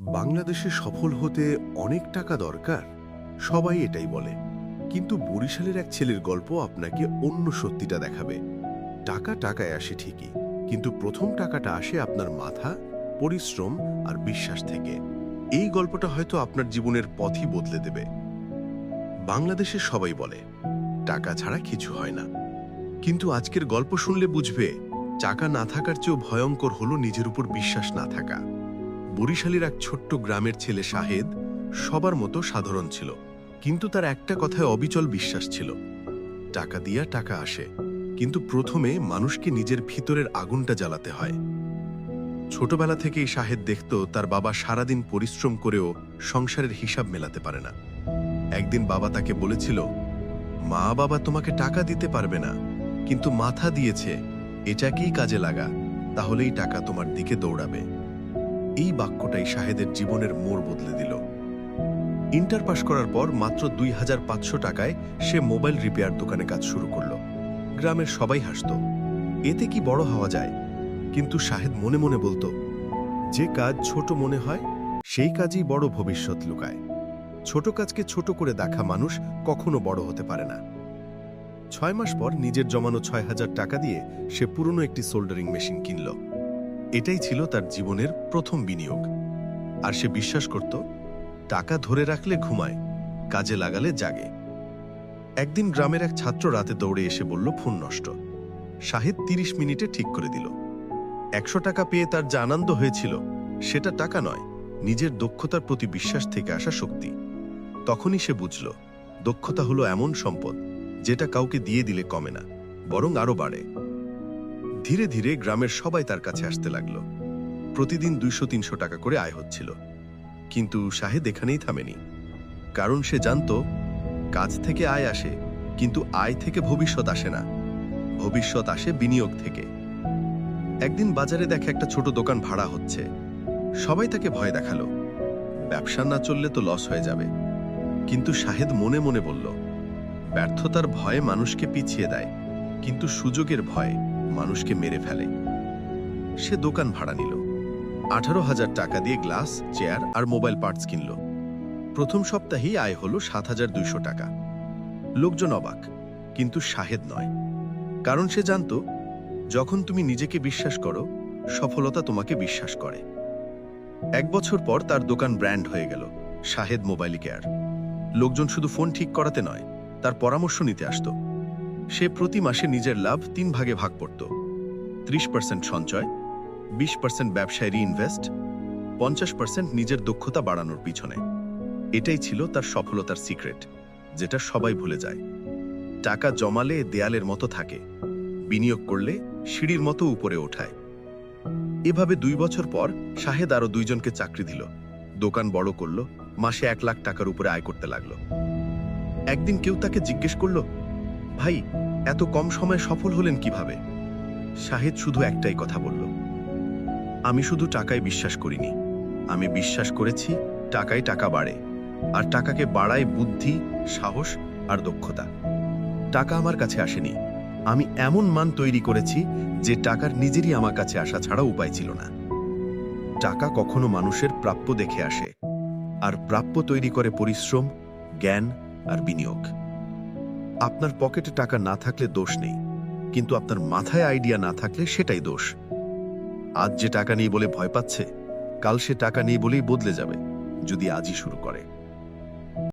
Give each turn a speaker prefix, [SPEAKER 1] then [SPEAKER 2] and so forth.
[SPEAKER 1] বাংলাদেশে সফল হতে অনেক টাকা দরকার, সবাই এটাই বলে। কিন্তু বরিশালের এক ছেলের গল্প আপনাকে অন্য সত্যিটা দেখাবে। টাকা টাকায় আসে ঠিকই, কিন্তু প্রথম টাকাটা আসে আপনার মাথা, পরিশ্রম আর বিশ্বাস থেকে। এই গল্পটা হয়তো আপনার জীবনের পথই বদলে দেবে। বাংলাদেশে সবাই বলে, টাকা ছাড়া কিছু হয় না। কিন্তু আজকের গল্প শুনলে বুঝবে, টাকা না থাকার চেয়েও ভয়ঙ্কর হলো নিজের উপর বিশ্বাস না থাকা। বরিশালের এক ছোট্ট গ্রামের ছেলে শাহেদ সবার মতো সাধারণ ছিল, কিন্তু তার একটা কথায় অবিচল বিশ্বাস ছিল। টাকা দিয়া টাকা আসে, কিন্তু প্রথমে মানুষকে নিজের ভিতরের আগুনটা জ্বালাতে হয়। ছোটবেলা থেকেই শাহেদ দেখত তার বাবা সারাদিন পরিশ্রম করেও সংসারের হিসাব মেলাতে পারে না। একদিন বাবা তাকে বলেছিল, মা বাবা তোমাকে টাকা দিতে পারবে না, কিন্তু মাথা দিয়েছে, এটাকেই কাজে লাগা, তাহলেই টাকা তোমার দিকে দৌড়াবে। এই বাক্যটাই শাহেদের জীবনের মোড় বদলে দিল। ইন্টার পাশ করার পর মাত্র দুই হাজার পাঁচশো টাকায় সে মোবাইল রিপেয়ার দোকানে কাজ শুরু করল। গ্রামের সবাই হাসত। এতে কি বড় হওয়া যায়? কিন্তু শাহেদ মনে মনে বলতো, যে কাজ ছোট মনে হয়, সেই কাজই বড় ভবিষ্যৎ লুকায়। ছোট কাজকে ছোট করে দেখা মানুষ কখনো বড় হতে পারে না। ছয় মাস পর নিজের জমানো ছয় হাজার টাকা দিয়ে সে পুরনো একটি সোল্ডারিং মেশিন কিনল। এটাই ছিল তার জীবনের প্রথম বিনিয়োগ। আর সে বিশ্বাস করত, টাকা ধরে রাখলে ঘুমায়, কাজে লাগালে জাগে। একদিন গ্রামের এক ছাত্র রাতে দৌড়ে এসে বলল, ফোন নষ্ট। শাহিদ তিরিশ মিনিটে ঠিক করে দিল। একশো টাকা পেয়ে তার যে আনন্দ হয়েছিল, সেটা টাকা নয়, নিজের দক্ষতার প্রতি বিশ্বাস থেকে আসা শক্তি। তখনই সে বুঝল, দক্ষতা হলো এমন সম্পদ, যেটা কাউকে দিয়ে দিলে কমে না, বরং আরও বাড়ে। ধীরে ধীরে গ্রামের সবাই তার কাছে আসতে লাগল। প্রতিদিন দুইশো, তিনশো টাকা করে আয় হচ্ছিল। কিন্তু শাহেদ এখানেই থামেনি। কারণ সে জানত, কাজ থেকে আয় আসে, কিন্তু আয় থেকে ভবিষ্যৎ আসে না। ভবিষ্যৎ আসে বিনিয়োগ থেকে। একদিন বাজারে দেখে একটা ছোট দোকান ভাড়া হচ্ছে। সবাই তাকে ভয় দেখাল। ব্যবসা না চললে তো লস হয়ে যাবে। কিন্তু শাহেদ মনে মনে বলল, ব্যর্থতার ভয়ে মানুষকে পিছিয়ে দেয়, কিন্তু সুযোগের ভয়। মানুষকে মেরে ফেলে। সে দোকান ভাড়া নিল। আঠারো হাজার টাকা দিয়ে গ্লাস, চেয়ার আর মোবাইল পার্টস কিনল। প্রথম সপ্তাহেই আয় হলো সাত হাজার দুইশো টাকা। লোকজন অবাক, কিন্তু শাহেদ নয়। কারণ সে জানত, যখন তুমি নিজেকে বিশ্বাস করো, সফলতা তোমাকে বিশ্বাস করে। এক বছর পর তার দোকান ব্র্যান্ড হয়ে গেল, শাহেদ মোবাইল কেয়ার। লোকজন শুধু ফোন ঠিক করাতে নয়, তার পরামর্শ নিতে আসত। সে প্রতি মাসে নিজের লাভ তিন ভাগে ভাগ করত। ত্রিশ পার্সেন্ট সঞ্চয়, বিশ পার্সেন্ট ব্যবসায় রিইনভেস্ট পঞ্চাশ পার্সেন্ট নিজের দক্ষতা বাড়ানোর পিছনে। এটাই ছিল তার সফলতার সিক্রেট যেটা সবাই ভুলে যায়। টাকা জমালে দেয়ালের মতো থাকে, বিনিয়োগ করলে সিঁড়ির মতো উপরে ওঠায়। এভাবে দুই বছর পর শাহেদ আরও দুইজনকে চাকরি দিল। দোকান বড় করল, মাসে এক লাখ টাকার উপরে আয় করতে লাগল। একদিন কেউ তাকে জিজ্ঞেস করল ভাই, এত কম সময়ে সফল হলেন কীভাবে? শাহেদ শুধু একটাই কথা বলল। আমি শুধু টাকায় বিশ্বাস করিনি। আমি বিশ্বাস করেছি টাকায় টাকা বাড়ে, আর টাকাকে বাড়ায় বুদ্ধি, সাহস আর দক্ষতা। টাকা আমার কাছে আসেনি। আমি এমন মান তৈরি করেছি যে টাকার নিজেরই আমার কাছে আসা ছাড়া উপায় ছিল না। টাকা কখনো মানুষের প্রাপ্য দেখে আসে, আর প্রাপ্য তৈরি করে পরিশ্রম, জ্ঞান আর বিনিয়োগ। আপনার পকেটে টাকা না থাকলে দোষ নেই, কিন্তু আপনার মাথায় আইডিয়া না থাকলে সেটাই দোষ। আজ যে টাকা নেই বলে ভয় পাচ্ছে, কাল সে টাকা নেই বলেই বদলে যাবে, যদি আজই শুরু করে।